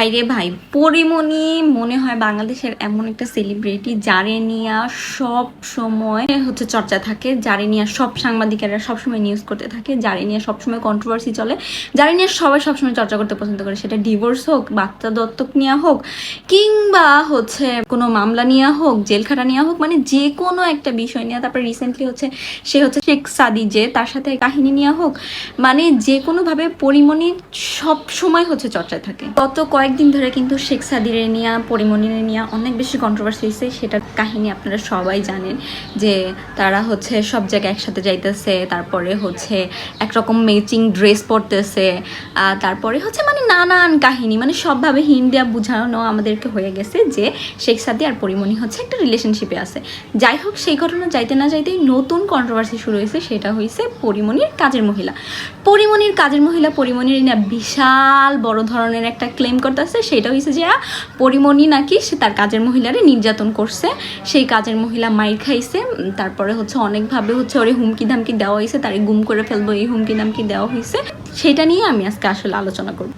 ভাই রে ভাই, পরিমণি মনে হয় বাংলাদেশের এমন একটা সেলিব্রিটি যারে নিয়ে সব সময় হচ্ছে চর্চা থাকে যারে নিয়ে সব সাংবাদিকেরা সবসময় নিউজ করতে থাকে যারে নিয়ে সবসময় কন্ট্রোভার্সি চলে যারে নিয়ে সবাই সবসময় চর্চা করতে পছন্দ করে, সেটা ডিভোর্স হোক, বাচ্চা দত্তক নেওয়া হোক, কিংবা হচ্ছে কোনো মামলা নেওয়া হোক, জেলখাটা নেওয়া হোক মানে যে কোনো একটা বিষয় নিয়ে, তারপর রিসেন্টলি হচ্ছে সে হচ্ছে শেখ সাদি যে তার সাথে কাহিনী নেওয়া হোক মানে যে কোনোভাবে পরিমণি সব সময় হচ্ছে চর্চায় থাকে। গত কয়েকদিন ধরে কিন্তু শেখ সাদিরে নিয়ে, পরিমণিরে নিয়ে অনেক বেশি কন্ট্রোভার্সি হয়েছে সেটার কাহিনী আপনারা সবাই জানেন যে তারা হচ্ছে সব জায়গায় একসাথে যাইতেছে, তারপরে হচ্ছে একরকম ম্যাচিং ড্রেস পরতেছে তারপরে হচ্ছে মানে নানান কাহিনী। মানে সবভাবে হিন্দিয়া বুঝানো আমাদেরকে হয়ে গেছে যে শেখ সাদি আর পরিমণি হচ্ছে একটা রিলেশনশিপে আছে। যাই হোক, সেই ঘটনা যাইতে না যাইতেই নতুন কন্ট্রোভার্সি শুরু হয়েছে সেটা হয়েছে পরিমণির কাজের মহিলা। পরিমণির কাজের মহিলা পরিমণির বিশাল বড় ধরনের একটা ক্লেম করতেছে সেটা হয়েছে যে, পরিমণি নাকি সে তার কাজের মহিলারে নির্যাতন করছে। সেই কাজের মহিলা মাইর খাইছে তারপরে হচ্ছে অনেকভাবে হচ্ছে ওরে হুমকি ধামকি দেওয়া হয়েছে তারে গুম করে ফেলব, এই হুমকি ধামকি দেওয়া হয়েছে সেটা নিয়ে আমি আজকে আসলে আলোচনা করব।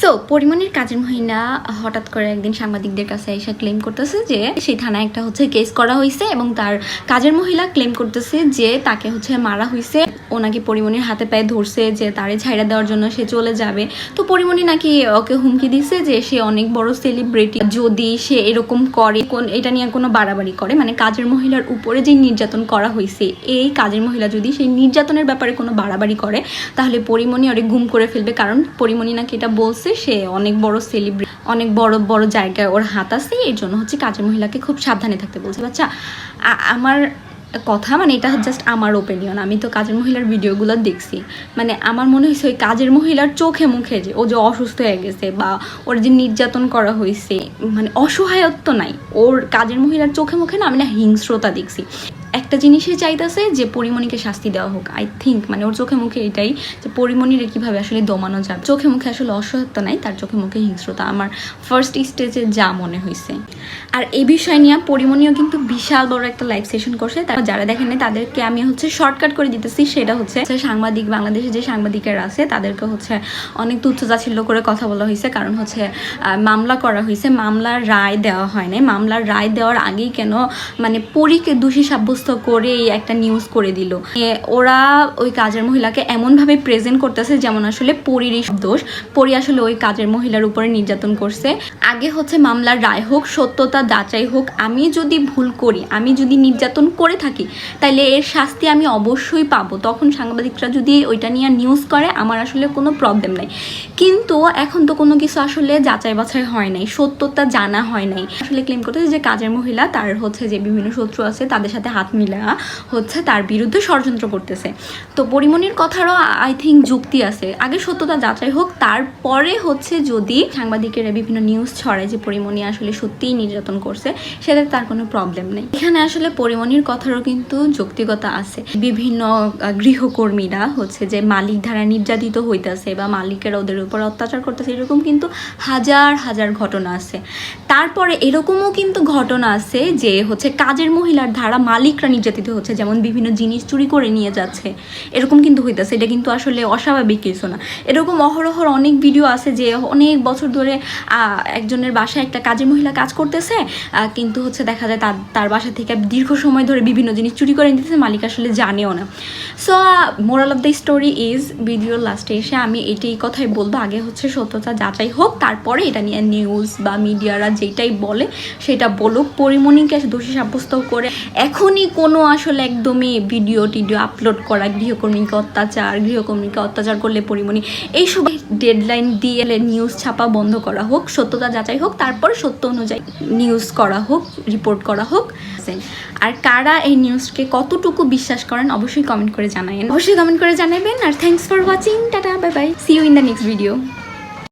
সো পরিমণির কাজের মহিলা হঠাৎ করে একদিন সাংবাদিকদের কাছে এসে ক্লেম করতেছে যে, সেই থানায় একটা হচ্ছে কেস করা হয়েছে এবং তার কাজের মহিলা ক্লেম করতেছে যে, তাকে হচ্ছে মারা হয়েছে ও নাকি পরিমণির হাতে পায়ে ধরছে যে তারে ছাইড়া দেওয়ার জন্য সে চলে যাবে। তো পরিমণি নাকি ওকে হুমকি দিছে যে সে অনেক বড় সেলিব্রিটি যদি সে এরকম করে, কোন, এটা নিয়ে কোনো বাড়াবাড়ি করে? মানে কাজের মহিলার উপরে যে নির্যাতন করা হয়েছে এই কাজের মহিলা যদি সেই নির্যাতনের ব্যাপারে কোনো বাড়াবাড়ি করে, তাহলে পরিমণি অনেক গুম করে ফেলবে। কারণ পরিমণি নাকি এটা বলছে, সে অনেক বড় সেলিব্রিটি অনেক বড় বড় জায়গায় ওর হাত আছে, এর জন্য হচ্ছে কাজের মহিলাকে খুব সাবধানে থাকতে বলছে। বাচ্চা আমার কথা মানে এটা জাস্ট আমার ওপিনিয়ন আমি তো কাজের মহিলার ভিডিওগুলো দেখছি। মানে আমার মনে হয়েছে ওই কাজের মহিলার চোখে মুখে যে, ও যে অসুস্থ হয়ে গেছে বা ওর যে নির্যাতন করা হয়েছে মানে অসহায়ত্ব নাই। ওর কাজের মহিলার চোখে মুখে না আমি না হিংস্রতা দেখছি। একটা জিনিসে চাইতেছে যে পরিমণিকে শাস্তি দেওয়া হোক। আই থিঙ্ক মানে ওর চোখে মুখে এটাই যে পরিমণিরে কীভাবে আসলে দমানো যাবে। চোখে মুখে আসলে অসহায়ত্ব নাই, তার চোখে মুখে হিংস্রতা। আমার ফার্স্ট স্টেজে যা মনে হয়েছে। আর এই বিষয় নিয়ে পরিমণিও কিন্তু বিশাল বড় একটা লাইভ সেশন করছে। তারা যারা দেখেন নাই, তাদেরকে আমি হচ্ছে শর্টকাট করে দিতেছি। সেটা হচ্ছে সাংবাদিক, বাংলাদেশে যে সাংবাদিকেরা আছে, তাদেরকে হচ্ছে অনেক তুচ্ছ চাচ্ছিল্য করে কথা বলা হয়েছে। কারণ হচ্ছে মামলা করা হয়েছে, মামলার রায় দেওয়া হয় নাই। মামলার রায় দেওয়ার আগেই কেন মানে পরীকে দোষী সাব্যস্ত করে একটা নিউজ করে দিল। ওরা ওই কাজের মহিলাকে এমনভাবে প্রেজেন্ট করতেছে যেমন আসলে পরীরই দোষ। পরী আসলে ওই কাজের মহিলার উপরে নির্যাতন করছে। আগে হচ্ছে মামলার রায় হোক, সত্যতা যাচাই হোক, আমি যদি ভুল করি, আমি যদি নির্যাতন করে থাকি তাইলে এর শাস্তি আমি অবশ্যই পাবো। তখন সাংবাদিকরা যদি ওইটা নিয়ে নিউজ করে, আমার আসলে কোনো প্রবলেম নাই। কিন্তু এখন তো কোনো কিছু আসলে যাচাই বাছাই হয় নাই, সত্যতা জানা হয় নাই। আসলে ক্লেম করতেছে যে কাজের মহিলা, তার হচ্ছে যে বিভিন্ন শত্রু আছে, তাদের সাথে হাত মিলা হচ্ছে তার বিরুদ্ধে ষড়যন্ত্র করতেছে। তো পরিমণির কথারও আই থিঙ্ক যুক্তি আছে। আগে সত্যতা যাচাই হোক, তারপরে হচ্ছে যদি সাংবাদিকেরা বিভিন্ন নিউজ ছড়ায় যে পরিমণি আসলে সত্যিই নির্যাতন করছে, সেটা তার কোনো প্রবলেম নেই। এখানে আসলে পরিমণির কথারও কিন্তু যৌক্তিকতা আছে। বিভিন্ন গৃহকর্মীরা হচ্ছে যে মালিক দ্বারা নির্যাতিত হইতেছে বা মালিকেরা ওদের উপর অত্যাচার করতেছে, এরকম কিন্তু হাজার হাজার ঘটনা আছে। তারপরে এরকমও কিন্তু ঘটনা আছে যে হচ্ছে কাজের মহিলার ধারা মালিকরা নির্যাতিত হচ্ছে, যেমন বিভিন্ন জিনিস চুরি করে নিয়ে যাচ্ছে। এরকম কিন্তু হইতাছে, এটা কিন্তু আসলে অস্বাভাবিক কিছু না। এরকম অহরহর অনেক ভিডিও আছে যে অনেক বছর ধরে একজনের বাসায় একটা কাজের মহিলা কাজ করতেছে কিন্তু হচ্ছে দেখা যায় তার তার বাসা থেকে দীর্ঘ সময় ধরে বিভিন্ন জিনিস চুরি করে নিতেছে, মালিক আসলে জানেও না। So moral of the story is ভিডিওর লাস্টে এসে আমি এটাই কথাই বলব। আগে হচ্ছে সত্যতা যাচাই হোক, তারপরে এটা নিয়ে নিউজ বা মিডিয়ারা যেটাই বলে সেটা বলুক। পরিমণিকে দোষী সাব্যস্ত করে এখনই কোনো আসলে একদমই ভিডিও টিডিও আপলোড করা, গৃহকর্মীকে অত্যাচার গৃহকর্মীকে অত্যাচার করলে পরিমণি এইসব ডেডলাইন দিয়ে নিউজ ছাপা বন্ধ করা হোক, সত্যতা যাচাই হোক, তারপর সত্য অনুযায়ী নিউজ করা হোক রিপোর্ট করা হোক। আর কারা এই নিউজকে কতটুকু বিশ্বাস করেন, অবশ্যই কমেন্ট করে জানাবেন অবশ্যই কমেন্ট করে জানাবেন। আর thanks for watching tata bye bye see you in the next video viu?